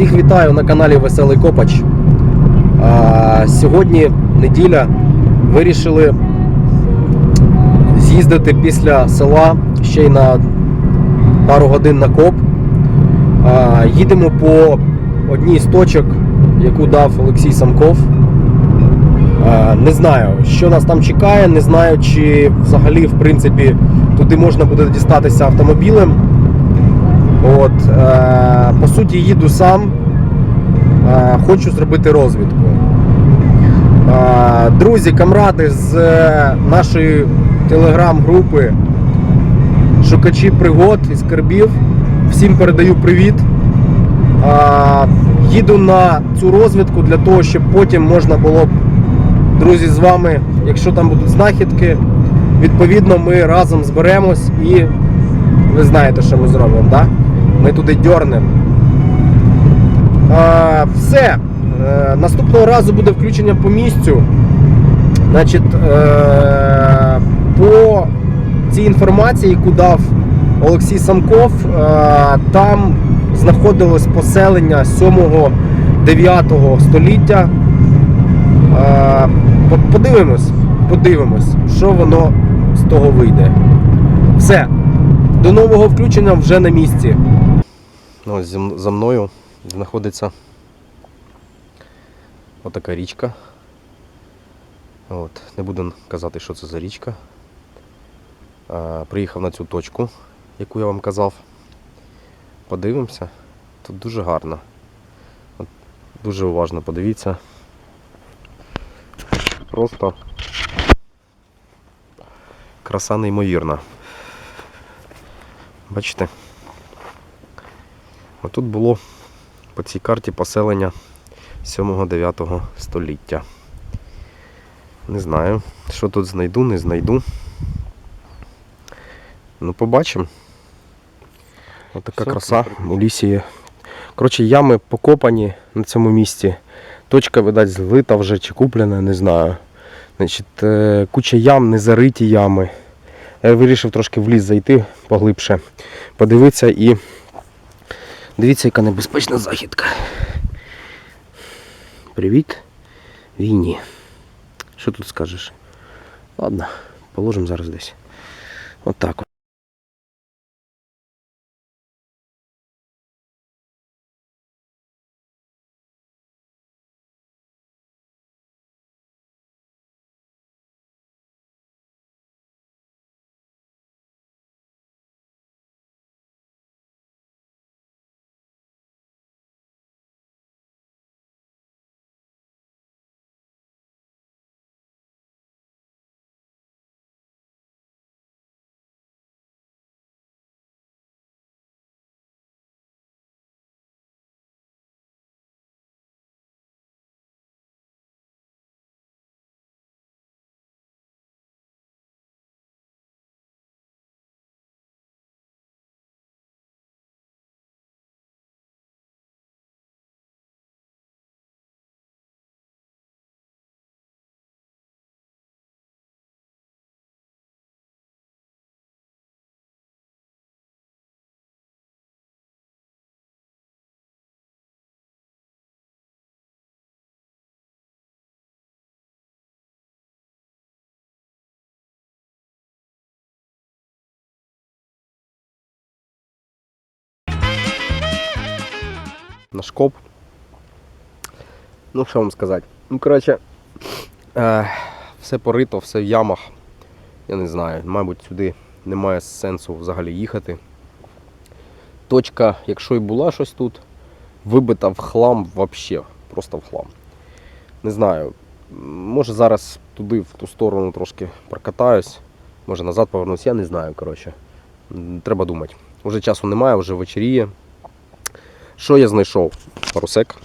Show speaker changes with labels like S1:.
S1: Всіх вітаю на каналі Веселий Копач. А, сьогодні неділя. Вирішили з'їздити після села ще й на пару годин на коп. А, їдемо по одній з точок, яку дав Олексій Самков. А, не знаю, що нас там чекає, не знаю, чи взагалі, в принципі, туди можна буде дістатися автомобілем. От, е, по суті, їду сам. Е, хочу зробити розвідку. Е, друзі, камради з е, нашої телеграм-групи Шукачі пригод і скарбів. Всім передаю привіт. Е, їду на цю розвідку для того, щоб потім можна було б, друзі, з вами, якщо там будуть знахідки, відповідно, ми разом зберемось і ви знаєте, що ми зробимо? Да? Ми туди дьорнемо. Все. Е, наступного разу буде включення по місцю. Значить, е, по цій інформації, яку дав Олексій Самков, е, там знаходилось поселення 7-9 століття. Е, подивимось, подивимось, що воно з того вийде. Все. До нового включення вже на місці. Ось за мною знаходиться отака річка. От, не буду казати, що це за річка. А, приїхав на цю точку, яку я вам казав. Подивимося. Тут дуже гарно. От, дуже уважно подивіться. Просто краса неймовірна. Бачите? Отут було по цій карті поселення 7-9 століття. Не знаю, що тут знайду, не знайду. Ну, побачимо. Отака
S2: Все,
S1: краса у лісі є. Коротше, ями покопані на цьому місці. Точка, видать, злита вже чи куплена, не знаю. Значить, е, куча ям, не зариті ями. Я вирішив трошки в ліс зайти поглибше, подивитися і дивіться, яка небезпечна західка. Привіт, війні. Що тут скажеш? Ладно, положимо зараз десь. Отак. От наш коп. Ну, що вам сказати? Ну, коротше, е, все порито, все в ямах. Я не знаю, мабуть, сюди немає сенсу взагалі їхати. Точка, якщо і була щось тут, вибита в хлам взагалі, просто в хлам. Не знаю. Може зараз туди, в ту сторону трошки прокатаюсь, може назад повернусь, я не знаю, коротше. Треба думати. Уже часу немає, вже вечеріє. Що я знайшов? Парусек.